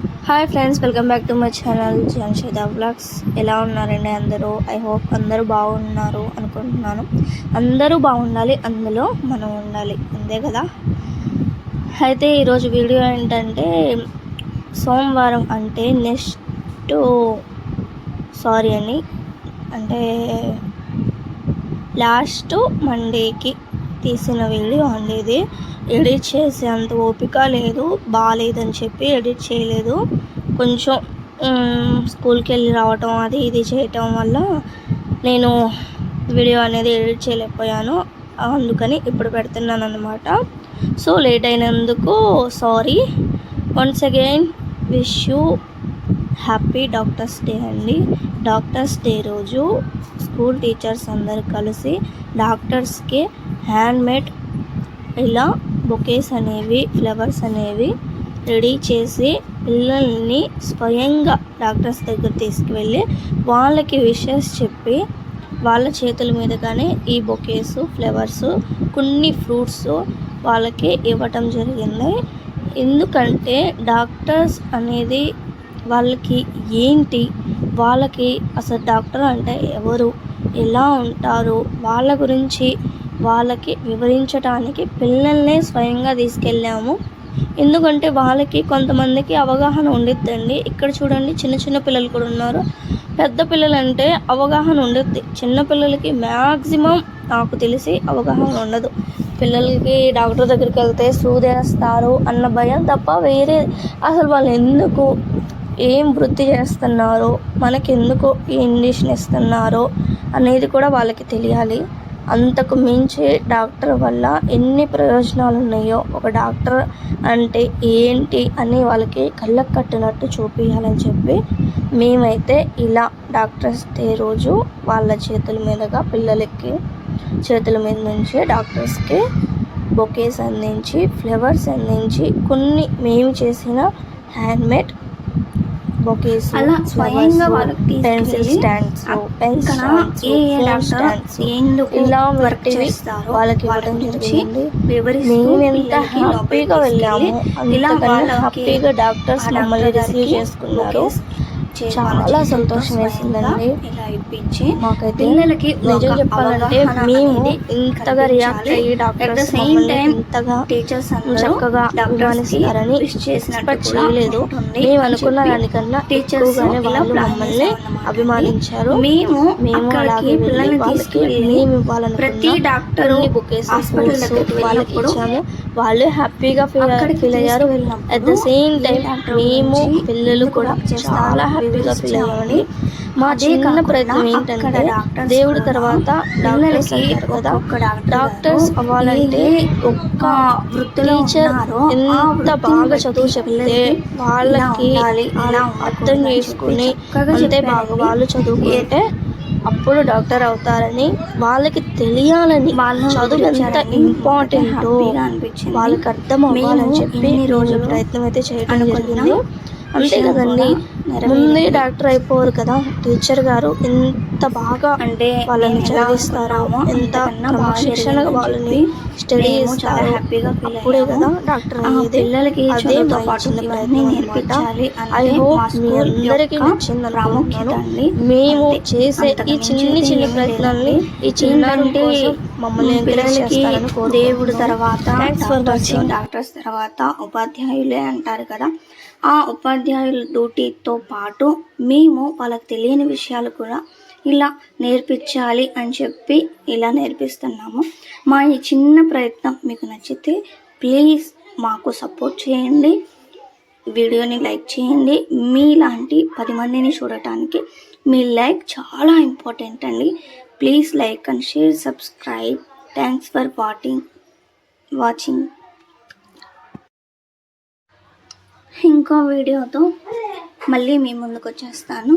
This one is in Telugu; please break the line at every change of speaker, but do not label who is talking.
Hi friends welcome back to my channel Jamsheda blogs ఎలా ఉన్నారండి అందరూ? ఐ హోప్ అందరూ బాగున్నారు అనుకుంటున్నాను. అందరూ బాగుండాలి అందులో మనం ఉండాలి. అంతే కదా? అయితే ఈరోజు వీడియో ఏంటంటే సోమవారం అంటే నెక్స్ట్ సారీ అని అంటే లాస్ట్ మండేకి తీసిన వీడియో అండి ఇది ఎడిట్ చేసే అంత ఓపిక లేదు బాగాలేదని చెప్పి ఎడిట్ చేయలేదు. కొంచెం స్కూల్కి వెళ్ళి రావటం అది ఇది చేయటం వల్ల నేను వీడియో అనేది ఎడిట్ చేయలేకపోయాను. అందుకని ఇప్పుడు పెడుతున్నాను అనమాట సో లేట్ అయినందుకు sorry once again wish you happy doctors day అండి. డాక్టర్స్ డే రోజు స్కూల్ టీచర్స్ అందరు కలిసి డాక్టర్స్కి హ్యాండ్మేడ్ ఇలా బొకేస్ అనేవి ఫ్లవర్స్ అనేవి రెడీ చేసి పిల్లల్ని స్వయంగా డాక్టర్స్ దగ్గర తీసుకువెళ్ళి వాళ్ళకి విషెస్ చెప్పి వాళ్ళ చేతుల మీదగానే ఈ బొకేస్ ఫ్లవర్స్ కొన్ని ఫ్రూట్స్ వాళ్ళకి ఇవ్వటం జరిగింది. ఎందుకంటే డాక్టర్స్ అనేది వాళ్ళకి ఏంటి? వాళ్ళకి అసలు డాక్టర్ అంటే ఎవరు? ఎలా ఉంటారు? వాళ్ళ గురించి వాళ్ళకి వివరించడానికి పిల్లల్నే స్వయంగా తీసుకెళ్ళాము. ఎందుకంటే వాళ్ళకి కొంతమందికి అవగాహన ఉండిద్దండి. ఇక్కడ చూడండి చిన్న చిన్న పిల్లలు కూడా ఉన్నారు. పెద్ద పిల్లలంటే అవగాహన ఉండుద్ది. చిన్న పిల్లలకి మ్యాక్సిమం నాకు తెలిసి అవగాహన ఉండదు. పిల్లలకి డాక్టర్ దగ్గరికి వెళ్తే సూదేస్తారు అన్న భయం తప్ప వేరే. అసలు వాళ్ళు ఎందుకు ఏం వృత్తి చేస్తున్నారో మనకి ఎందుకు ఈ ఇండిషన్ ఇస్తున్నారో అనేది కూడా వాళ్ళకి తెలియాలి. అంతకు మించి డాక్టర్ వల్ల ఎన్ని ప్రయోజనాలు ఉన్నాయో ఒక డాక్టర్ అంటే ఏంటి అని వాళ్ళకి కళ్ళకు కట్టినట్టు చూపించాలని చెప్పి మేమైతే ఇలా డాక్టర్స్ డే రోజు వాళ్ళ చేతుల మీదుగా పిల్లలకి చేతుల మీద నుంచి డాక్టర్స్కి బొకేస్ అందించి ఫ్లవర్స్ అందించి కొన్ని మేము చేసిన హ్యాండ్మేడ్ బొకేస్
అలా స్వయంగా వాళ్ళకి
పెన్సిల్ స్టాండ్స్
ఏ డాక్టర్ ఎందుకు
ఇలా
వర్క్ చేస్తారో
వాళ్ళకి
వాళ్ళ
ఇవ్వడం
గురించి వివరిస్తూ
ఎంత హ్యాపీగా వెళ్ళాము
ఇలా
హ్యాపీగా డాక్టర్స్ మమ్మల్ని రిసీవ్ చేసుకున్నారు. చాలా సంతోషం వేసిందండి. మాకైతే
పిల్లలకి
నిజం చెప్పాలంటే మేము ఇంతగా రియాక్ట్. అయ్యి
same
మమ్మల్ని
time,
ఇంతగా
టీచర్స్
చక్కగా అభిమానిస్తారని
విష్ చేసినట్టు
ఎక్స్పెక్ట్ చేయలేదు మేము
అని
అనుకున్న దానికన్నా
టీచర్స్
వాళ్ళు మమ్మల్ని. అభిమానించారు
మేము
మేము అలాగే
పిల్లల్ని
వాళ్ళకి
తీసుకువెళ్ళి
మేము ఇవ్వాలనుకున్న
ప్రతి డాక్టరు హాస్పిటల్ దగ్గరికి
వాళ్ళకి ఇచ్చాము వాళ్ళు హ్యాపీగా ఫీల్ ఫీల్ అయ్యారు at the same time
doctor
మేము పిల్లలు కూడా చాలా హ్యాపీగా అయ్యామండి మా చిన్న ప్రయత్నం ఏంటంటే దేవుడి తర్వాత డాక్టర్స్ కదా డాక్టర్స్ అవ్వాలంటే ఒక్క టీచర్ ఎంత బాగా చదువు చెప్తే వాళ్ళకి అర్థం చేసుకుని అంతే బాగా. వాళ్ళు చదువుకుంటే అప్పుడు డాక్టర్ అవుతారని వాళ్ళకి తెలియాలని
వాళ్ళు
చదువు ఎంత ఇంపార్టెంట్
అనిపించింది.
వాళ్ళకి అర్థం అవ్వాలని చెప్పి రోజులు ప్రయత్నం అయితే చేయడం జరిగింది. అంతే కదండి. ముందే డాక్టర్ అయిపోరు కదా టీచర్ గారు ఎంత బాగా
అంటే
వాళ్ళని చదివిస్తారో ఎంత క్రమశిక్షణగా వాళ్ళని స్టడీ చేస్తారో.
హ్యాపీగా ఫీల్
అప్పుడే. కదా డాక్టర్ అయ్యేది.
పిల్లలకి
అదే మా
పాటు
చిన్న ప్రయత్నం
నేర్పించాలి
ఐ హోప్
మా
అందరికీ నచ్చింది
ప్రాముఖ్యత
మేము. చేసే ఈ చిన్ని చిన్న ప్రయత్నాల్ని. ఈ కోసం మమ్మల్ని
పిల్లలకి దేవుడు తర్వాత డాక్టర్స్ తర్వాత ఉపాధ్యాయులే అంటారు కదా. ఆ ఉపాధ్యాయుల డ్యూటీతో పాటు మేము వాళ్ళకి తెలియని విషయాలు కూడా ఇలా నేర్పించాలి అని చెప్పి ఇలా నేర్పిస్తున్నాము. మా ఈ చిన్న ప్రయత్నం మీకు నచ్చితే ప్లీజ్ మాకు సపోర్ట్ చేయండి. వీడియోని లైక్ చేయండి. మీలాంటి పది మందిని చూడటానికి మీ లైక్ చాలా ఇంపార్టెంట్ అండి. Please like and share subscribe. Thanks for watching watching ఇంకో వీడియోతో మళ్ళీ మీ ముందుకు వచ్చేస్తాను.